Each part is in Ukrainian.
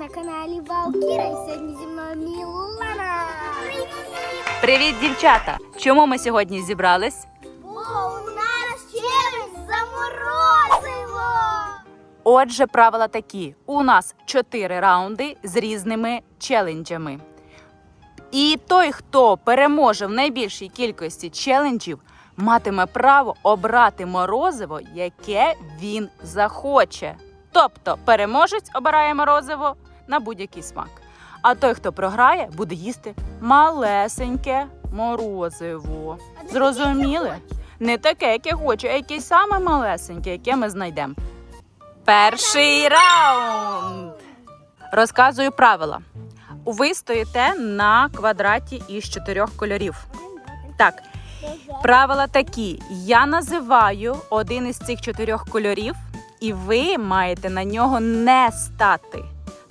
на каналі Валкіра і сьогодні зі мною Мілана. Привіт, дівчата! Чому ми сьогодні зібрались? Бо у нас челендж! Отже, правила такі: у нас чотири раунди з різними челенджами. І той, хто переможе в найбільшій кількості челенджів, матиме право обрати морозиво, яке він захоче. Тобто переможець обирає морозиво на будь-який смак. А той, хто програє, буде їсти малесеньке морозиво. Зрозуміли? Не таке, яке хоче, а якесь саме малесеньке, яке ми знайдемо. Перший раунд. Розказую правила. Ви стоїте на квадраті із чотирьох кольорів. Так, правила такі: я називаю один із цих чотирьох кольорів, і ви маєте на нього не стати.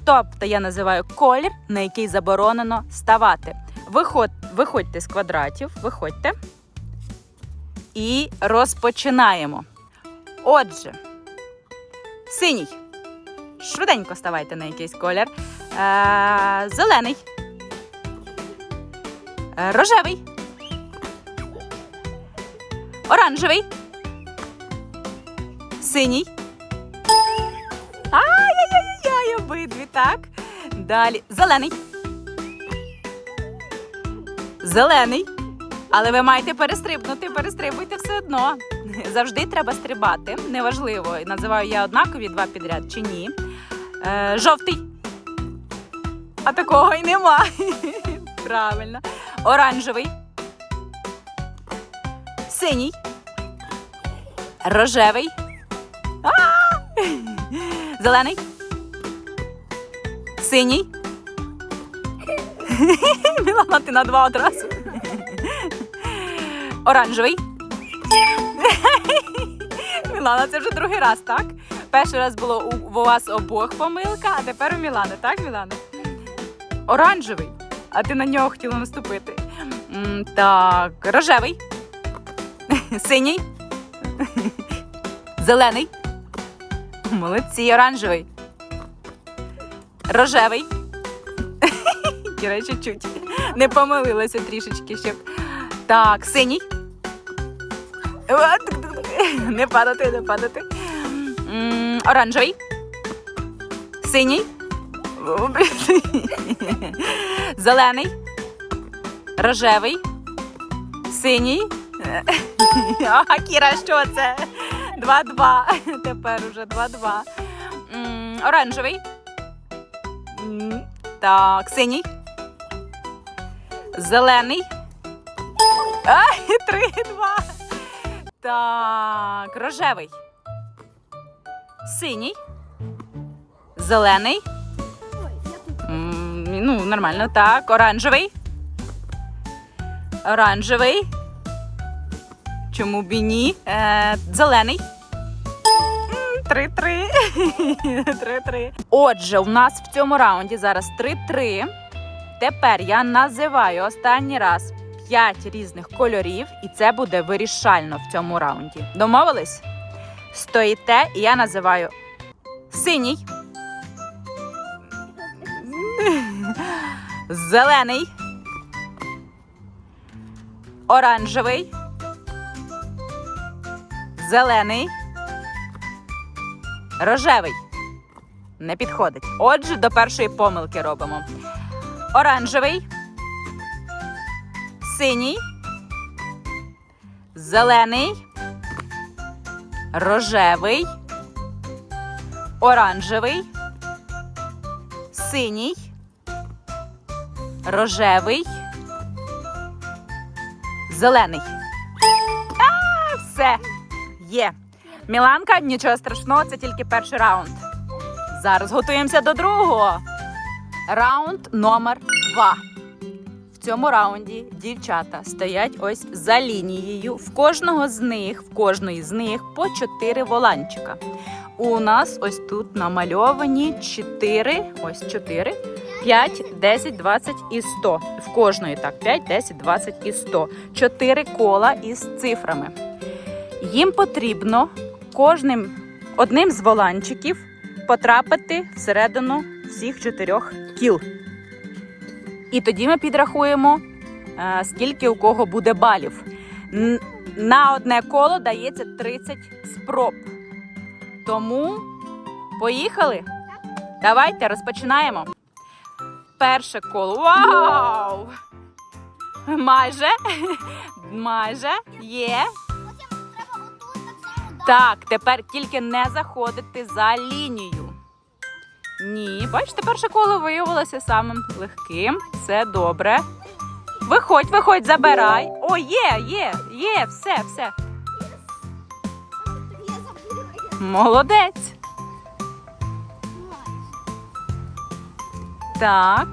Тобто я називаю колір, на який заборонено ставати. Виход, виходьте з квадратів, виходьте. І розпочинаємо. Отже, синій. Швиденько ставайте на якийсь колір. Е, зелений. Е, рожевий. Оранжевий. Синій. Обидві, так. Далі. Зелений. Зелений. Але ви маєте перестрибнути, перестрибуйте все одно. Завжди треба стрибати. Неважливо, називаю я однакові два підряд чи ні. Е, жовтий. А такого й нема. Правильно. Оранжевий. Синій. Рожевий. А! Зелений. Синій. Мілана, ти на два одразу. Оранжевий. Мілана, це вже другий раз, так? Перший раз було у, вас обох помилка, а тепер у Мілани, так, Мілана? Оранжевий. А ти на нього хотіла наступити. Так, рожевий. Синій. Зелений. Молодці, оранжевий. Рожевий. Кіра чуть-чуть. Не помилилася трішечки, щоб. Так, синій. Не падати, не падати. Оранжевий. Синій. Зелений. Рожевий. Синій. А, Кіра, що це? Два-два. Тепер уже два-два. М, Оранжевий. Так, синій. Зелений. Ай, три-два. Так, рожевий. Синій. Зелений. Ну, нормально. Так, оранжевий. Оранжевий. Чому б і ні? Е, зелений. Три-три. Три-три. Отже, у нас в цьому раунді зараз три-три. Тепер я називаю останній раз п'ять різних кольорів, і це буде вирішально в цьому раунді. Домовились? Стоїте, і я називаю синій. Зелений. Оранжевий. Зелений. Рожевий. Не підходить. Отже, до першої помилки робимо. Оранжевий. Синій. Зелений. Рожевий. Оранжевий. Синій. Рожевий. Зелений. А, все. Є. Міланка, нічого страшного, це тільки перший раунд. Зараз готуємося до другого. Раунд номер два. В цьому раунді дівчата стоять ось за лінією. В кожного з них, в кожної з них по чотири воланчика. У нас ось тут намальовані чотири, ось чотири, 5, 10, 20 і 100. В кожної так, 5, 10, 20 і 100. Чотири кола із цифрами. Їм потрібно кожним одним з воланчиків потрапити всередину всіх чотирьох кіл. І тоді ми підрахуємо, е, скільки у кого буде балів. На одне коло дається 30 спроб. Тому поїхали. Давайте розпочинаємо. Перше коло. Вау! Майже. Майже є. Так, тепер тільки не заходити за лінію. Ні, бачите, перше коло виявилося самим легким. Це добре. Виходь, виходь, забирай. О, є, є, є, все, все. Молодець. Так.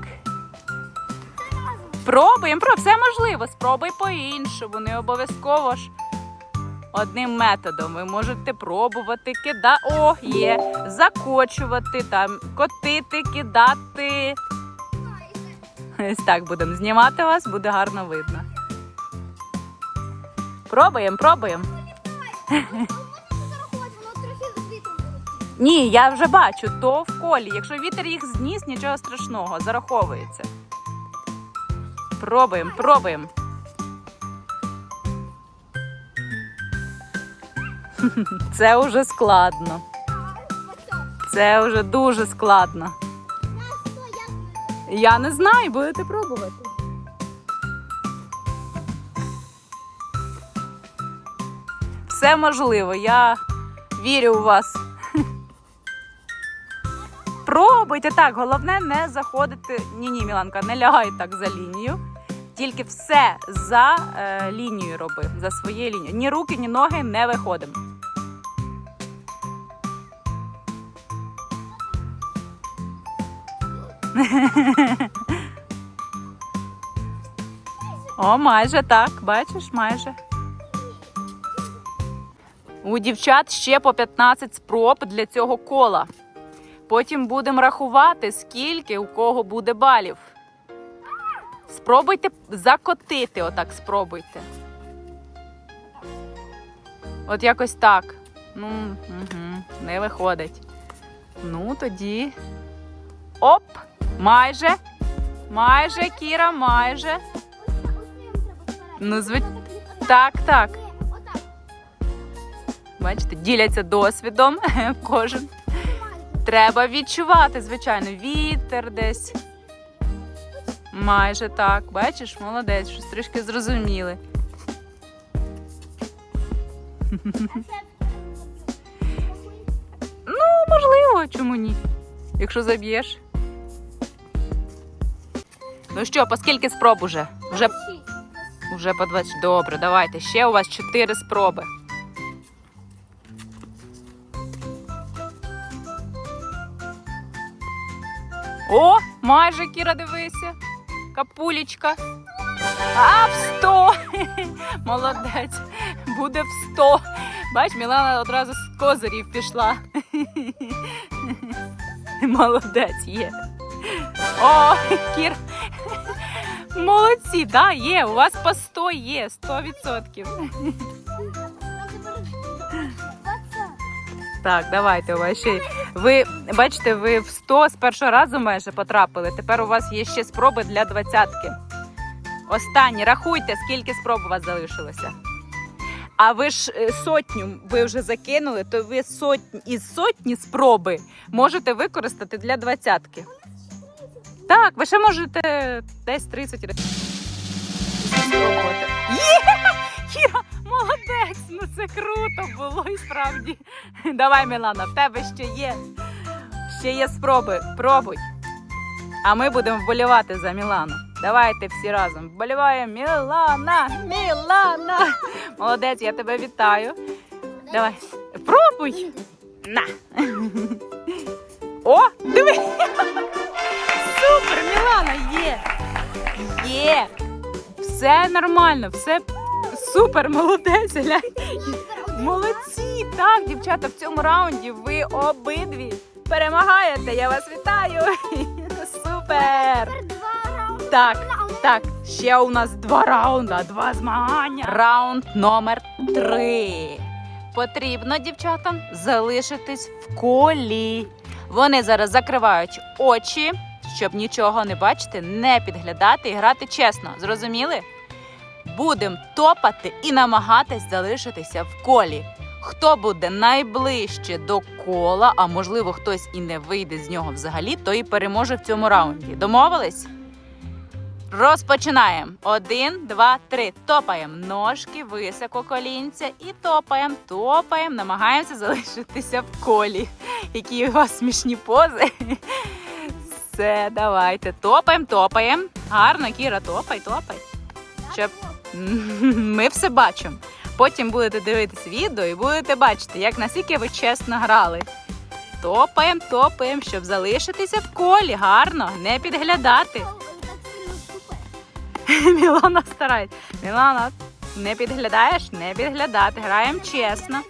Пробуємо, про все можливо. Спробуй по-іншому. Не обов'язково ж одним методом. Ви можете пробувати кидати. О, є. Закочувати, там, котити, кидати. Ось так будемо знімати вас, буде гарно видно. Пробуємо, пробуємо. Ні, я вже бачу, то в колі. Якщо вітер їх зніс, нічого страшного, зараховується. Пробуємо, пробуємо. Це вже складно. Це вже дуже складно. Я не знаю, будете пробувати. Все можливо, я вірю у вас. Пробуйте так, головне не заходити. Ні, ні, Міланка, не лягай так за лінію. Тільки все за е, лінією роби, за своєю лінією. Ні руки, ні ноги не виходимо. О, майже так, бачиш, майже. У дівчат ще по 15 спроб для цього кола. Потім будемо рахувати, скільки у кого буде балів. Спробуйте закотити, отак спробуйте. От якось так. Ну, угу, не виходить. Ну, тоді. Оп! Майже. Майже, Кіра, майже. Ну, зви- Так, так. Бачите, діляться досвідом кожен. Треба відчувати, звичайно, вітер десь. Майже так. Бачиш, молодець, щось трішки зрозуміли. Ну, можливо, чому ні? Якщо заб'єш. Ну що, по скільки спроб уже? Вже, вже по 20. Добре, давайте. Ще у вас 4 спроби. О, майже Кіра, дивися. Капулечка. А, в 100. Молодець. Буде в 100. Бач, Мілана одразу з козирів пішла. Молодець є. О, Кір. Молодці, да, є. У вас по 100 є, 100%. Так, давайте у вас ще. Ви бачите, ви в 100 з першого разу майже потрапили. Тепер у вас є ще спроби для двадцятки. Останні, рахуйте, скільки спроб у вас залишилося. А ви ж е, сотню ви вже закинули, то ви сотні із сотні спроби можете використати для двадцятки. Так, ви ще можете десь 30 разів. Є! Кіра, молодець! Ну це круто було і справді. Давай, Мілана, в тебе ще є. Ще є спроби. Пробуй. А ми будемо вболівати за Мілану. Давайте всі разом. Вболіваємо. Мілана! Мілана! Молодець, я тебе вітаю. Давай. Пробуй. На. О, диви. Супер, Мілана, є. Є. Все нормально, все супер, молодець. глянь. Молодці! Так, дівчата, в цьому раунді ви обидві перемагаєте. Я вас вітаю. Супер! Так, так, ще у нас два раунди, два змагання. Раунд номер три. Потрібно дівчатам залишитись в колі. Вони зараз закривають очі, щоб нічого не бачити, не підглядати і грати чесно. Зрозуміли? Будемо топати і намагатись залишитися в колі. Хто буде найближче до кола, а можливо хтось і не вийде з нього взагалі, той і переможе в цьому раунді. Домовились? Розпочинаємо. Один, два, три. Топаємо ножки, високо колінця і топаємо, топаємо, намагаємося залишитися в колі. Які у вас смішні пози. Все, давайте. Топаємо, топаємо. Гарно, Кіра, топай, топай. Щоб ми все бачимо. Потім будете дивитись відео і будете бачити, як наскільки ви чесно грали. Топаємо, топаємо, щоб залишитися в колі. Гарно, не підглядати. Мілана старається. Мілана, не підглядаєш? Не підглядати. Граємо чесно.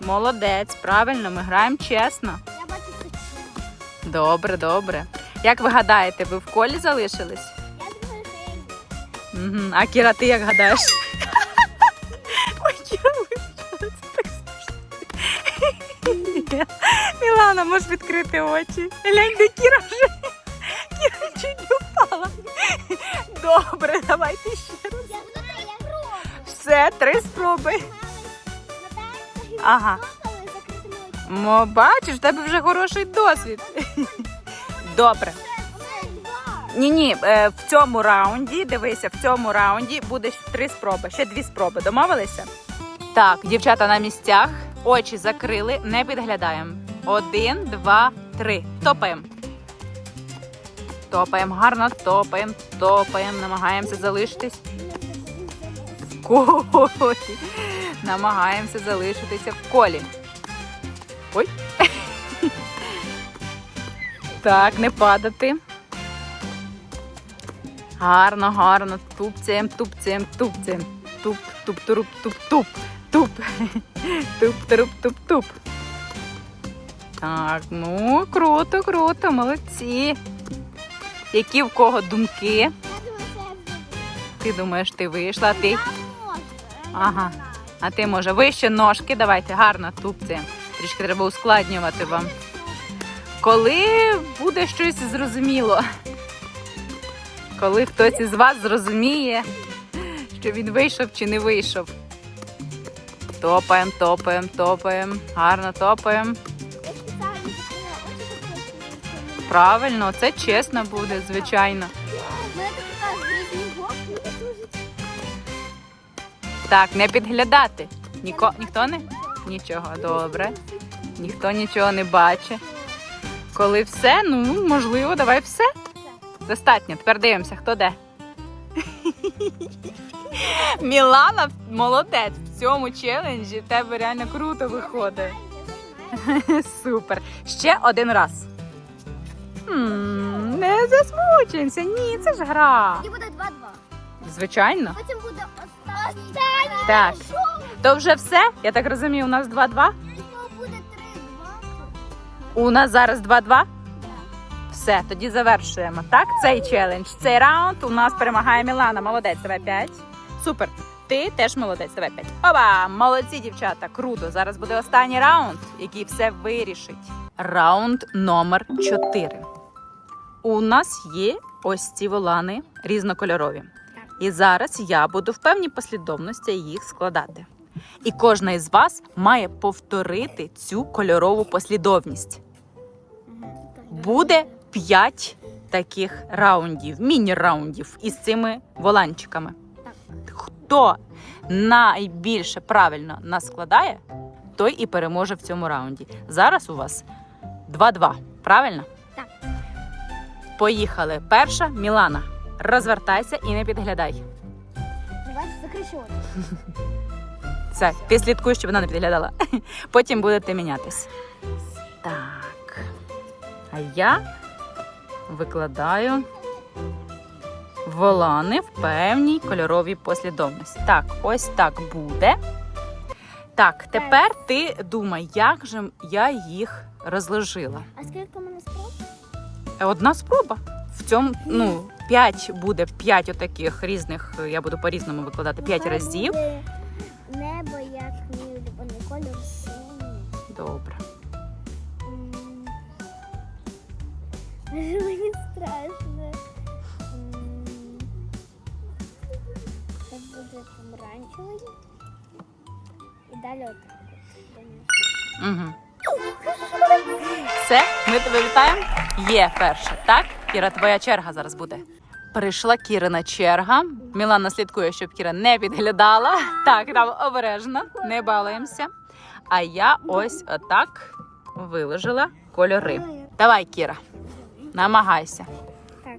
Молодець, правильно, ми граємо чесно. Добре, добре. Як ви гадаєте, ви в колі залишились? Я думаю, що я. Угу. А Кіра, ти як гадаєш? Ой, Кіра вибачила, це так смішно. Мілана, можеш відкрити очі. Глянь, де Кіра вже. Кіра чуть не впала. Добре, давайте ще раз. Я буду я пробую. Все, три спроби. Ага. Мо, бачиш, в тебе вже хороший досвід. Добре. Ні, ні, в цьому раунді, дивися, в цьому раунді буде три спроби, ще дві спроби. Домовилися? Так, дівчата на місцях, очі закрили, не підглядаємо. Один, два, три. Топаємо. Топаємо, гарно топаємо, топаємо, намагаємося залишитись в колі. Намагаємося залишитися в колі. Ой. Так, не падати. Гарно, гарно. Тупцем, тупцем, тупцем. Туп, туп, туруп, туп, туп, туп. Туп, туруп, туп, туп. Так, ну, круто, круто, молодці. Які в кого думки? Ти думаєш, ти вийшла, а ти? Ага. А ти може вище ножки, давайте гарно тупцем. Трішки треба ускладнювати вам. Коли буде щось зрозуміло, коли хтось із вас зрозуміє, що він вийшов чи не вийшов. Топаємо, топаємо, топаємо, гарно топаємо. Правильно, це чесно буде, звичайно. Так, не підглядати. Ніко, ніхто не? Нічого, добре. Ніхто нічого не бачить. Коли все, ну можливо, давай все. Достатньо. Тепер дивимося, хто де. Мілана молодець в цьому челенджі. В тебе реально круто виходить. Супер. Ще один раз. М, Не засмучуємося. Ні, це ж гра. Тоді буде 2-2. Звичайно. Потім буде останній. Так. То вже все? Я так розумію, у нас 2-2. Буде 3-2. У нас зараз 2-2. Да. Все, тоді завершуємо. Так, цей челендж, цей раунд у нас перемагає Мілана. Молодець, давай 5. Супер. Ти теж молодець, давай 5. Оба! Молодці, дівчата, круто. Зараз буде останній раунд, який все вирішить. Раунд номер 4. У нас є ось ці волани різнокольорові. І зараз я буду в певній послідовності їх складати. І кожна із вас має повторити цю кольорову послідовність. Буде 5 таких раундів, міні-раундів із цими воланчиками. Хто найбільше правильно наскладає, той і переможе в цьому раунді. Зараз у вас 2-2, правильно? Так. Поїхали. Перша Мілана. Розвертайся і не підглядай. Давай закричу. Все, ти слідкуй, щоб вона не підглядала. Потім будете мінятись. Так. А я викладаю волани в певній кольоровій послідовності. Так, ось так буде. Так, тепер ти думай, як же я їх розложила. А скільки у мене спроб? Одна спроба. В цьому, ну, 5 буде 5 отаких різних, я буду по-різному викладати 5 разів. Небо, як мій улюблений колір синій. Добре. Мені страшно. Це буде помаранчевий. І далі отак. от. Угу. Все, ми тебе вітаємо. Є перша, так? Кіра, твоя черга зараз буде. Прийшла Кірина черга. Мілана слідкує, щоб Кіра не підглядала. Так, там обережно, не балуємося. А я ось отак виложила кольори. Давай, Кіра, намагайся Так.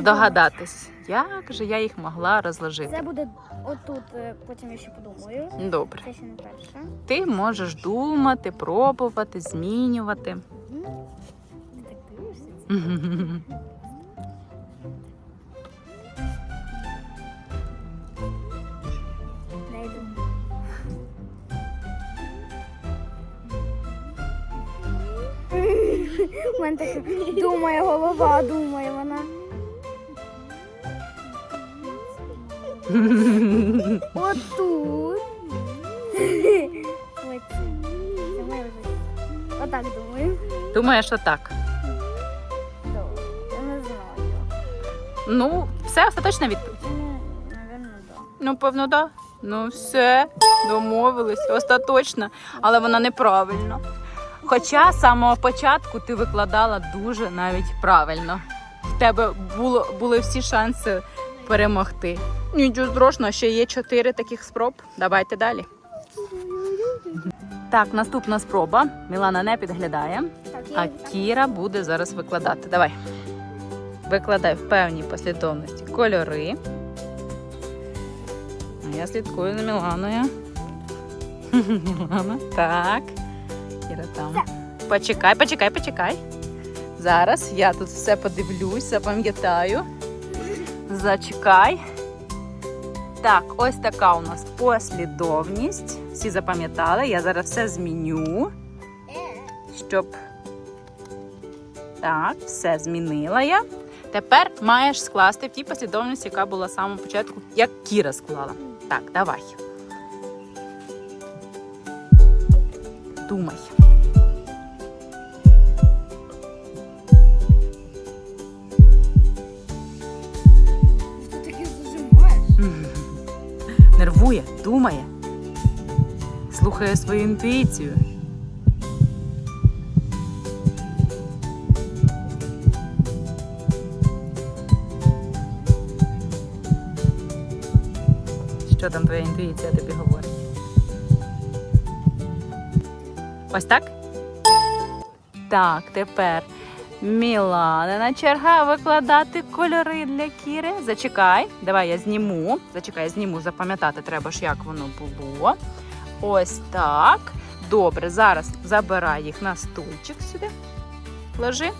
здогадатись, як же я їх могла розложити. Це буде отут, е, потім я ще подумаю. Добре. Це ще не перше. Ти можеш думати, пробувати, змінювати. У мене так думає голова, думає вона. Отут. Отак думаю. Думаєш, отак. Ну, все, остаточна відповідь. Ну, Наверно, так. Ну, певно, да. Ну, все, домовились, остаточно, але вона неправильно. Хоча з самого початку ти викладала дуже навіть правильно. В тебе було, були всі шанси перемогти. Нічого страшного, ще є чотири таких спроб. Давайте далі. Так, наступна спроба. Мілана не підглядає, а Кіра буде зараз викладати. Давай. Викладай в певній послідовності кольори. А я слідкую за Міланою. Мілана. Так. Кіра там. Почекай, почекай, почекай. Зараз я тут все подивлюсь, запам'ятаю. Зачекай. Так, ось така у нас послідовність. Всі запам'ятали. Я зараз все зміню, щоб. Так, все змінила я. Тепер маєш скласти в тій послідовності, яка була з самого початку, як Кіра склала. Так, давай. Думай. Ти таки зажимаєш. Нервує, думає. Слухає свою інтуїцію. Що там твоя інтуїція тобі говорить? Ось так? Так, тепер Міланина черга викладати кольори для Кіри. Зачекай, давай я зніму. Зачекай, я зніму, запам'ятати треба ж, як воно було. Ось так. Добре, зараз забирай їх на стульчик сюди. Ложи.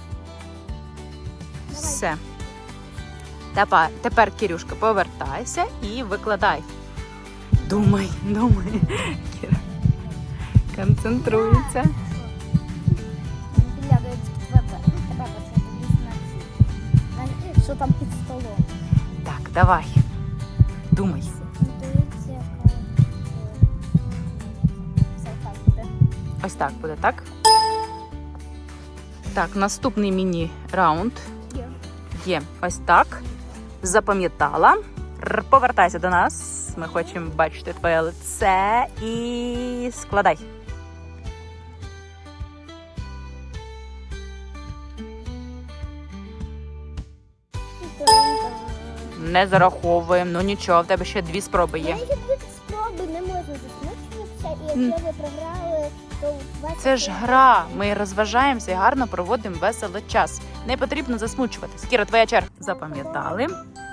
Все. Тепер, тепер, Кірюшка, повертайся і викладай. Думай, думай. Кіра. Концентрується. Підглядаю тебе. Тебе це дивлюсь на ці. На- Що там під столом? Так, давай. Думай. Інтуїція. яка, е, Все так буде. Ось так буде, так? Так, наступний міні-раунд Є. є ось так. Запам'ятала. Повертайся до нас. Ми хочемо бачити твоє лице і складай. Не зараховуємо. Ну нічого, в тебе ще дві спроби є. Навіть дві спроби не можна засмучуватися, і якщо ви програли, то вас Це ж гра. Ми розважаємося і гарно проводимо веселий час. Не потрібно засмучуватись. Кіра, твоя черга. Запам'ятали.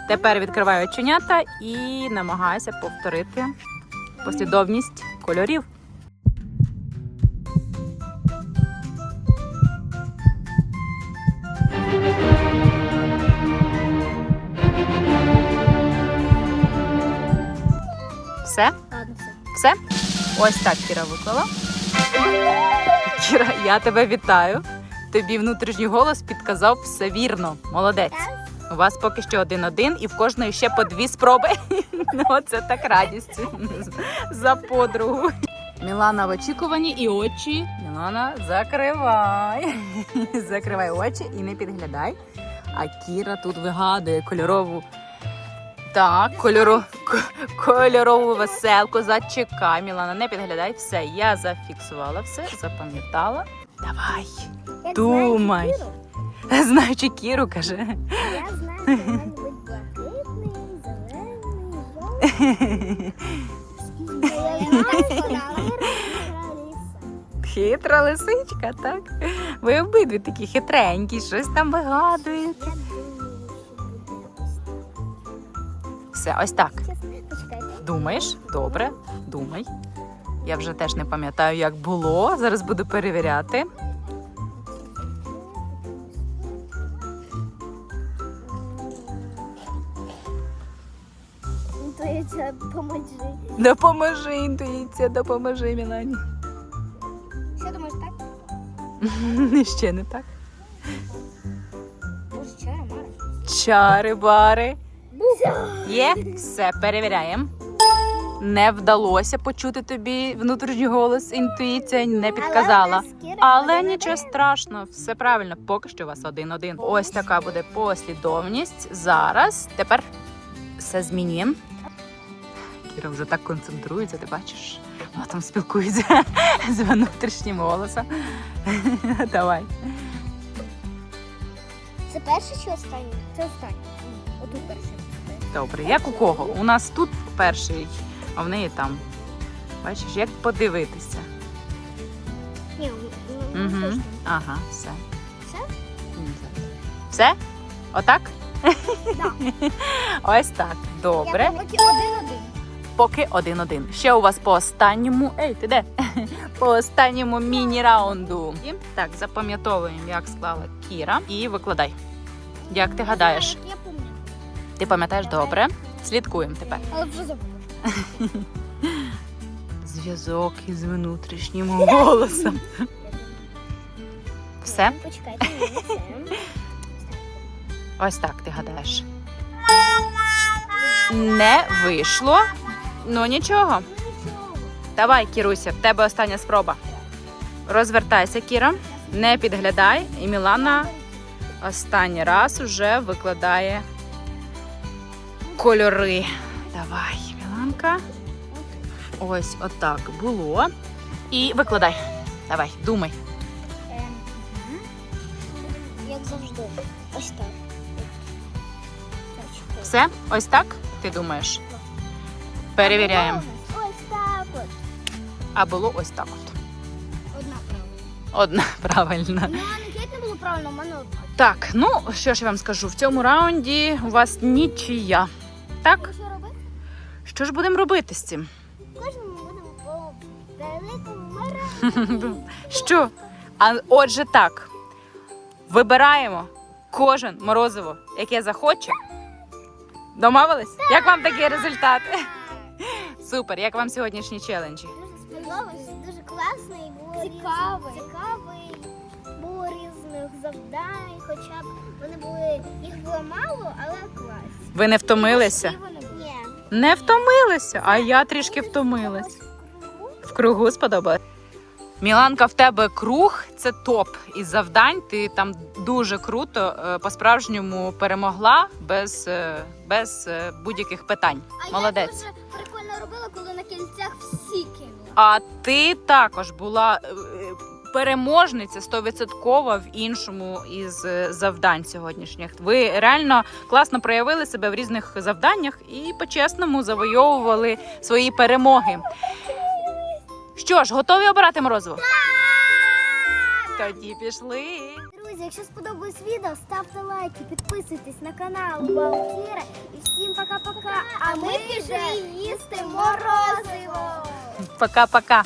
Тепер відкривай оченята і намагайся повторити послідовність кольорів. Все. Все? Ось так Кіра виклала. Кіра, я тебе вітаю. Тобі внутрішній голос підказав все вірно. Молодець. У вас поки що один-один, і в кожної ще по дві спроби. Ну, Оце так радість за подругу. Мілана в очікуванні і очі Мілана, закривай. Закривай очі і не підглядай. А Кіра тут вигадує кольорову. Так, кольору... кольорову веселку. Зачекай, Мілана, не підглядай. Все, я зафіксувала все, запам'ятала. Давай. Як Думай. Знаючи Кіру, каже. Я знаю, що має бути блакитний, зелений, жовтий. Я Хитра лисичка, так? Ви обидві такі хитренькі, щось там вигадуєте. Все, ось так. так. Думаєш? Добре, думай. Я вже теж не пам'ятаю, як було. Зараз буду перевіряти. Допоможи, інтуїція, допоможи, Мілані. Що думаєш, так? Ще не так. Може, чая, Мара? Чари бари. Є? Все, перевіряємо. Не вдалося почути тобі внутрішній голос, інтуїція не підказала. Але нічого страшного, все правильно, поки що у вас один-один. Ось така буде послідовність. Зараз тепер все змінюємо. Кіра вже так концентрується, ти бачиш? Вона там спілкується з внутрішнім голосом. Давай. Це перший чи останній? Це останній. Отут перший. Добре, як у кого? У нас тут перший, а в неї там. Бачиш, як подивитися. Ні, ну, Угу. точно. Ага, все. Все? Ні, зараз. Все? Отак? Да. Ось так. Добре. Я поки один-один. Поки один-один. Ще у вас по останньому. Ей, ти де? По останньому міні-раунду. Так, запам'ятовуємо, як склала Кіра. І викладай. Як ти гадаєш? Я пам'ятаю. Ти пам'ятаєш добре? Слідкуємо тепер. Але вже забула. Зв'язок із внутрішнім голосом. Все? Почекайте, ні, не. Ось так ти гадаєш. Не вийшло. Ну нічого. Давай, Кіруся, в тебе остання спроба. Розвертайся, Кіра, не підглядай. І Мілана останній раз уже викладає кольори. Давай, Міланка. Ось отак було. І викладай. Давай, думай. Як завжди. Ось так. Все? Ось так? Ти думаєш? Перевіряємо. Ось так от. А було ось так от. Одна правильно. Одна правильна. Ну, а не було правильно, у мене одна. Так, ну що ж я вам скажу? В цьому раунді у вас нічия. Так, Що робити? що ж будемо робити з цим? Кожному будемо по великому марафону. Що? А отже, так. Вибираємо кожен морозиво, яке захоче. Домовились? Як вам такі результати? Супер, як вам сьогоднішні челенджі? Дуже сподобався, дуже класний, було цікавий. цікавий. Було різних завдань, хоча б вони були, їх було мало, але класні. Ви не втомилися? І. Ні. Не втомилися, а я трішки втомилась. В кругу сподобалось. Міланка, в тебе круг це топ із завдань. Ти там дуже круто е, по-справжньому перемогла без, е, без е, будь-яких питань. А Молодець. Я робила, коли на кільцях всі кинули. А ти також була е, переможниця стовідсоткова в іншому із е, завдань сьогоднішніх. Ви реально класно проявили себе в різних завданнях і по-чесному завойовували свої перемоги. Що ж, готові обирати морозиво? Тоді пішли. Друзі, якщо сподобалось відео, ставте лайки, підписуйтесь на канал Балкіра. і всім пока-пока. А ми пішли їсти морозиво. Пока-пока.